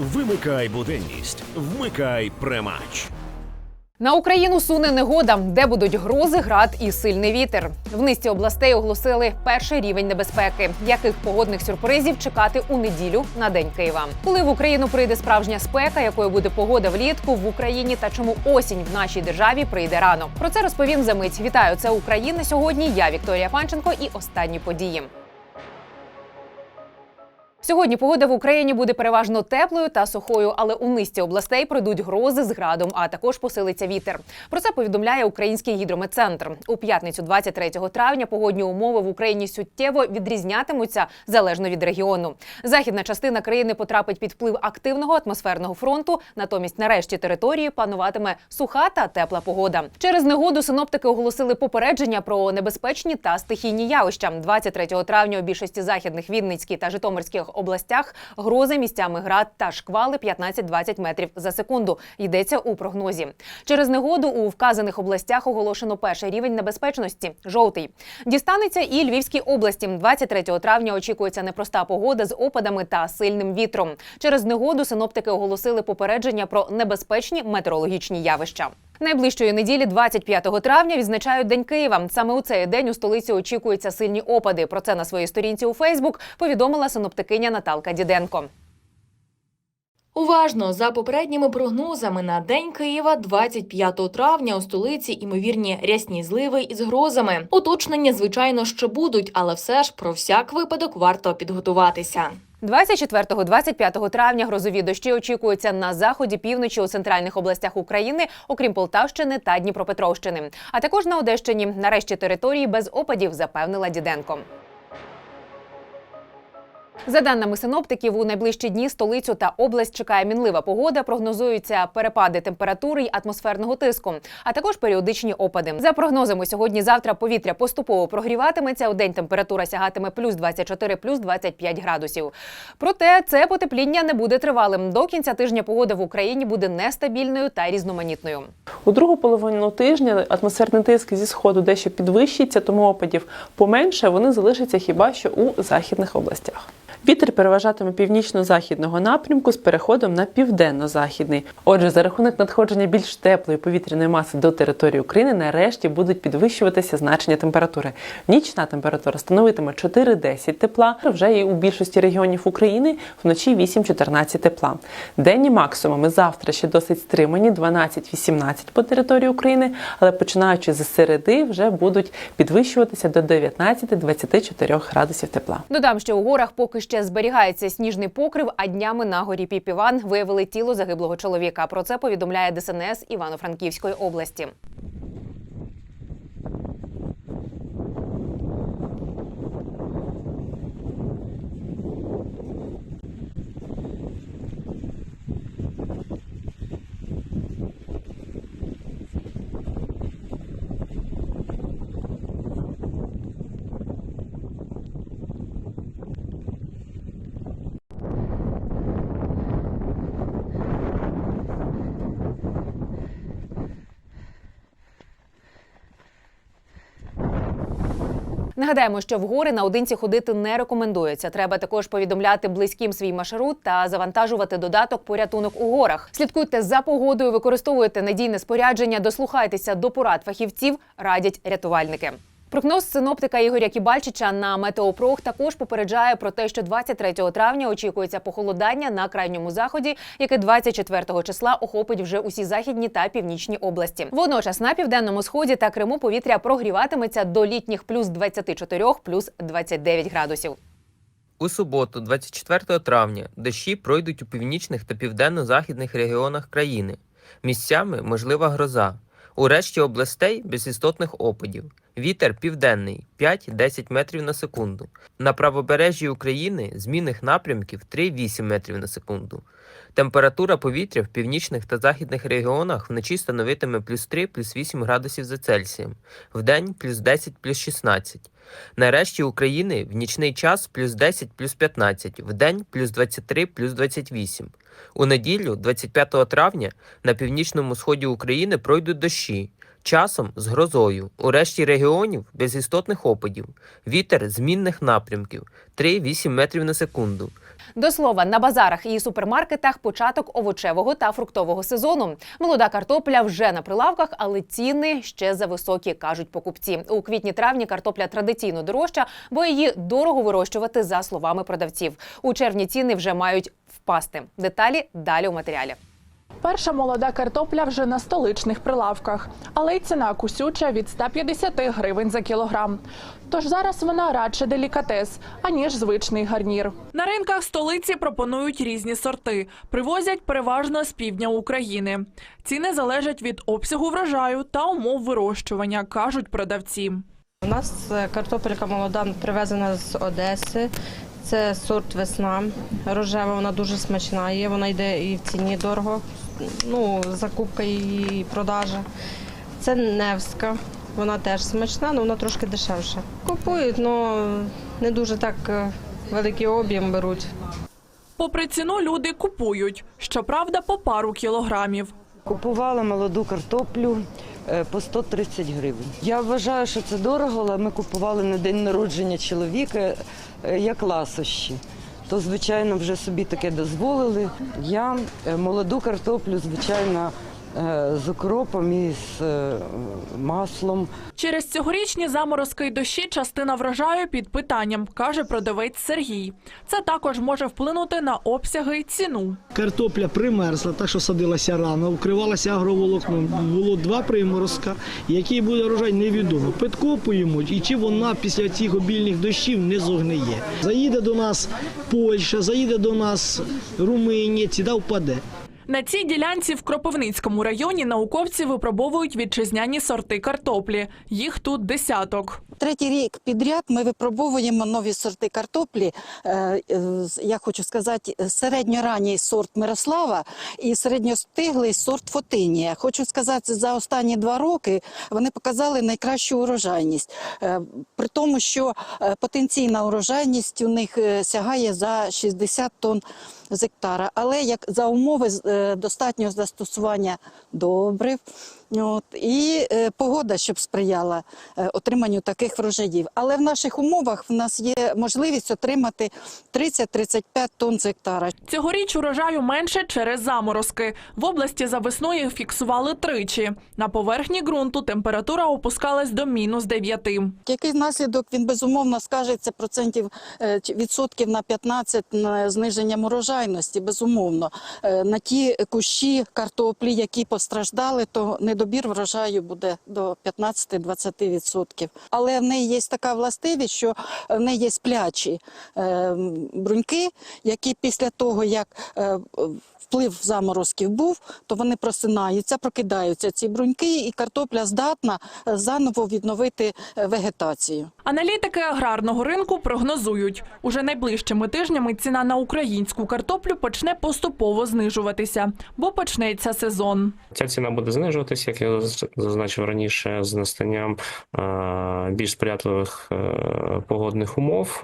Вимикай буденність, вмикай премач. На Україну суне негода, де будуть грози, град і сильний вітер. В низці областей оголосили перший рівень небезпеки. Яких погодних сюрпризів чекати у неділю на день Києва? Коли в Україну прийде справжня спека, якою буде погода влітку в Україні та чому осінь в нашій державі прийде рано? Про це розповім за мить. Вітаю, це Україна сьогодні. Я Вікторія Панченко і останні події. Сьогодні погода в Україні буде переважно теплою та сухою, але у низці областей пройдуть грози з градом, а також посилиться вітер. Про це повідомляє Український гідрометцентр. У п'ятницю, 23 травня, погодні умови в Україні суттєво відрізнятимуться залежно від регіону. Західна частина країни потрапить під вплив активного атмосферного фронту. Натомість, на решті території пануватиме суха та тепла погода. Через негоду синоптики оголосили попередження про небезпечні та стихійні явища. 23 травня у більшості західних Вінницькій та Житомирських областях грози місцями град та шквали 15-20 метрів за секунду. Йдеться у прогнозі. Через негоду у вказаних областях оголошено перший рівень небезпечності жовтий. Дістанеться і Львівській області. 23 травня очікується непроста погода з опадами та сильним вітром. Через негоду синоптики оголосили попередження про небезпечні метеорологічні явища. Найближчої неділі, 25 травня, відзначають День Києва. Саме у цей день у столиці очікуються сильні опади. Про це на своїй сторінці у Фейсбук повідомила синоптикиня Наталка Діденко. Уважно за попередніми прогнозами на день Києва, 25 травня, у столиці ймовірні рясні зливи із грозами. Уточнення, звичайно, ще будуть, але все ж про всяк випадок варто підготуватися. 24-25 травня грозові дощі очікуються на заході, півночі у центральних областях України, окрім Полтавщини та Дніпропетровщини. А також на Одещині. Нарешті території без опадів запевнила Діденко. За даними синоптиків, у найближчі дні столицю та область чекає мінлива погода. Прогнозуються перепади температури й атмосферного тиску, а також періодичні опади. За прогнозами, сьогодні-завтра повітря поступово прогріватиметься. У день температура сягатиме плюс 24, плюс 25 градусів. Проте це потепління не буде тривалим. До кінця тижня погода в Україні буде нестабільною та різноманітною. У другу половину тижня атмосферний тиск зі сходу дещо підвищиться, тому опадів поменше. Вони залишаться хіба що у західних областях. Вітер переважатиме північно-західного напрямку з переходом на південно-західний. Отже, за рахунок надходження більш теплої повітряної маси до території України нарешті будуть підвищуватися значення температури. Нічна температура становитиме 4-10 тепла. Вже і у більшості регіонів України вночі 8-14 тепла. Денні максимуми завтра ще досить стримані 12-18 по території України, але починаючи з середи вже будуть підвищуватися до 19-24 градусів тепла. Додам, що у горах поки ще зберігається сніжний покрив, а днями на горі Піпіван виявили тіло загиблого чоловіка. Про це повідомляє ДСНС Івано-Франківської області. Нагадаємо, що в гори наодинці ходити не рекомендується. Треба також повідомляти близьким свій маршрут та завантажувати додаток порятунок у горах. Слідкуйте за погодою, використовуйте надійне спорядження, дослухайтеся до порад фахівців, радять рятувальники. Прогноз синоптика Ігоря Кібальчича на Метеопрог також попереджає про те, що 23 травня очікується похолодання на крайньому заході, яке 24 числа охопить вже усі західні та північні області. Водночас на південному сході та Криму повітря прогріватиметься до літніх плюс 24, плюс 29 градусів. У суботу, 24 травня, дощі пройдуть у північних та південно-західних регіонах країни. Місцями можлива гроза. У решті областей без істотних опадів. Вітер південний 5-10 метрів на секунду. На правобережжі України змінних напрямків 3-8 метрів на секунду. Температура повітря в північних та західних регіонах вночі становитиме плюс 3 плюс 8 градусів за Цельсієм, вдень плюс 10 плюс 16. Нарешті України в нічний час плюс 10 плюс 15, вдень плюс 23 плюс 28. У неділю, 25 травня, на північному сході України пройдуть дощі. Часом з грозою. У решті регіонів без істотних опадів. Вітер змінних напрямків 3-8 метрів на секунду. До слова, на базарах і супермаркетах початок овочевого та фруктового сезону. Молода картопля вже на прилавках, але ціни ще зависокі, кажуть покупці. У квітні-травні картопля традиційно дорожча, бо її дорого вирощувати, за словами продавців. У червні ціни вже мають впасти. Деталі далі у матеріалі. Перша молода картопля вже на столичних прилавках, але й ціна кусюча від 150 гривень за кілограм. Тож зараз вона радше делікатес, аніж звичний гарнір. На ринках столиці пропонують різні сорти. Привозять переважно з півдня України. Ціни залежать від обсягу врожаю та умов вирощування, кажуть продавці. У нас е, картопелька молода привезена з Одеси. Це сорт весна. Рожева, вона дуже смачна є. Вона йде і в ціні дорого. Ну, закупка і продажа. Це Невська. Вона теж смачна, але вона трошки дешевша. Купують, але не дуже так е, великий об'єм беруть. Попри ціну, люди купують. Щоправда, по пару кілограмів. Купувала молоду картоплю е, по 130 гривень. Я вважаю, що це дорого, але ми купували на день народження чоловіка е, як ласощі. То, звичайно, вже собі таке дозволили. Я е, молоду картоплю, звичайно, з укропом і з е, маслом. Через цьогорічні заморозки й дощі частина врожаю під питанням, каже продавець Сергій. Це також може вплинути на обсяги й ціну. Картопля примерзла, так що садилася рано, вкривалася агроволокном. Було два приморозка. Який буде урожай, невідомо. Підкопуємо, і чи вона після цих обільних дощів не зогниє. Заїде до нас Польща, заїде до нас Румунія, ціна впаде. На цій ділянці в Кропивницькому районі науковці випробовують вітчизняні сорти картоплі. Їх тут десяток. Третій рік підряд ми випробовуємо нові сорти картоплі. Е, е, Я хочу сказати, середньоранній сорт Мирослава і середньостиглий сорт Фотинія. Хочу сказати, за останні два роки вони показали найкращу урожайність. Е, При тому, що потенційна урожайність у них сягає за 60 тонн з гектара. Але як за умови достатнього застосування добрив, От, і е, погода, щоб сприяла е, отриманню таких врожаїв. Але в наших умовах в нас є можливість отримати 30-35 тонн з гектара. Цьогоріч урожаю менше через заморозки. В області за весною фіксували тричі. На поверхні ґрунту температура опускалась до мінус 9. Який наслідок він безумовно скажеться процентів е, відсотків на 15 на зниженням урожайності, безумовно. Е, На ті кущі картоплі, які постраждали, то недобір врожаю буде до 15-20%. Але в неї є така властивість, що в неї є сплячі е, бруньки, які після того, як е, вплив заморозків був, то вони просинаються, прокидаються ці бруньки, і картопля здатна е, заново відновити е, вегетацію. Аналітики аграрного ринку прогнозують, уже найближчими тижнями ціна на українську картоплю почне поступово знижуватися, бо почнеться сезон. Ця ціна буде знижуватися, як я зазначив раніше, з настанням е, більш сприятливих погодних умов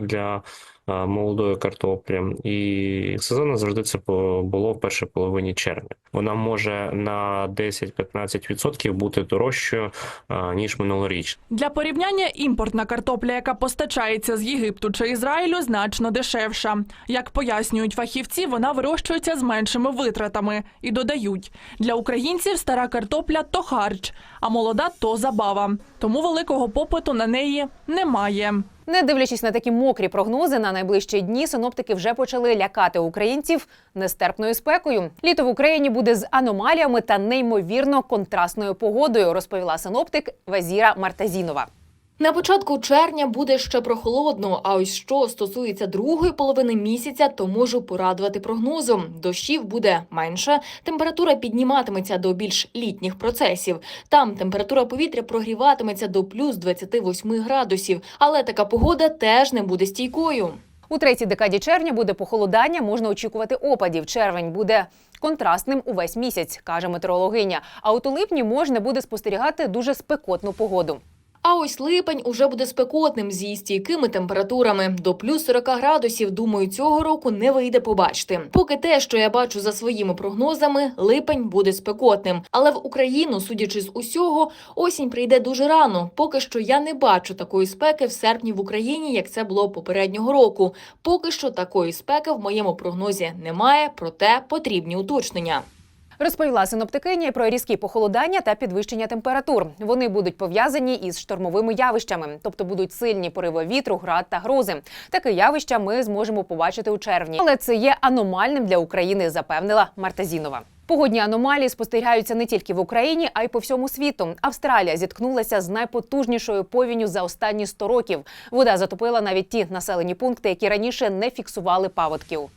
для молодої картоплі. І сезонно завжди це було в першій половині червня. Вона може на 10-15% бути дорожчою, е, ніж минулоріч. Для порівняння імпортна картопля, яка постачається з Єгипту чи Ізраїлю, значно дешевша. Як пояснюють фахівці, вона вирощується з меншими витратами і додають для українців стара картопля то харч, а молода то забава. Тому великого попиту на неї немає. Не дивлячись на такі мокрі прогнози, на найближчі дні синоптики вже почали лякати українців нестерпною спекою. Літо в Україні буде з аномаліями та неймовірно контрастною погодою, розповіла синоптик Вазіра Мартазінова. На початку червня буде ще прохолодно. А ось що стосується другої половини місяця, то можу порадувати прогнозом. Дощів буде менше, температура підніматиметься до більш літніх процесів. Там температура повітря прогріватиметься до плюс 28 градусів, але така погода теж не буде стійкою. У третій декаді червня буде похолодання, можна очікувати опадів. Червень буде контрастним увесь місяць, каже метеорологиня. А от у липні можна буде спостерігати дуже спекотну погоду. А ось липень уже буде спекотним зі стійкими температурами. До плюс 40 градусів, думаю, цього року не вийде побачити. Поки те, що я бачу за своїми прогнозами, липень буде спекотним. Але в Україну, судячи з усього, осінь прийде дуже рано. Поки що я не бачу такої спеки в серпні в Україні, як це було попереднього року. Поки що такої спеки в моєму прогнозі немає, проте потрібні уточнення. Розповіла синоптикиня про різкі похолодання та підвищення температур. Вони будуть пов'язані із штормовими явищами, тобто будуть сильні пориви вітру, град та грози. Таке явище ми зможемо побачити у червні. Але це є аномальним для України, запевнила Мартазінова. Погодні аномалії спостерігаються не тільки в Україні, а й по всьому світу. Австралія зіткнулася з найпотужнішою повінню за останні 100 років. Вода затопила навіть ті населені пункти, які раніше не фіксували паводків.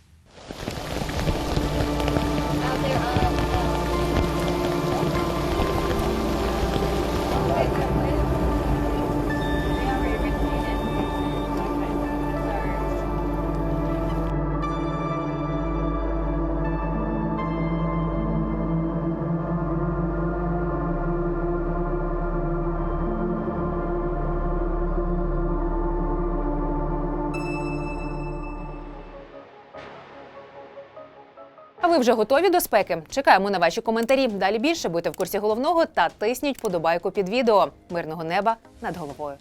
Ви вже готові до спеки? Чекаємо на ваші коментарі. Далі більше будьте в курсі головного та тисніть подобайку під відео. Мирного неба над головою.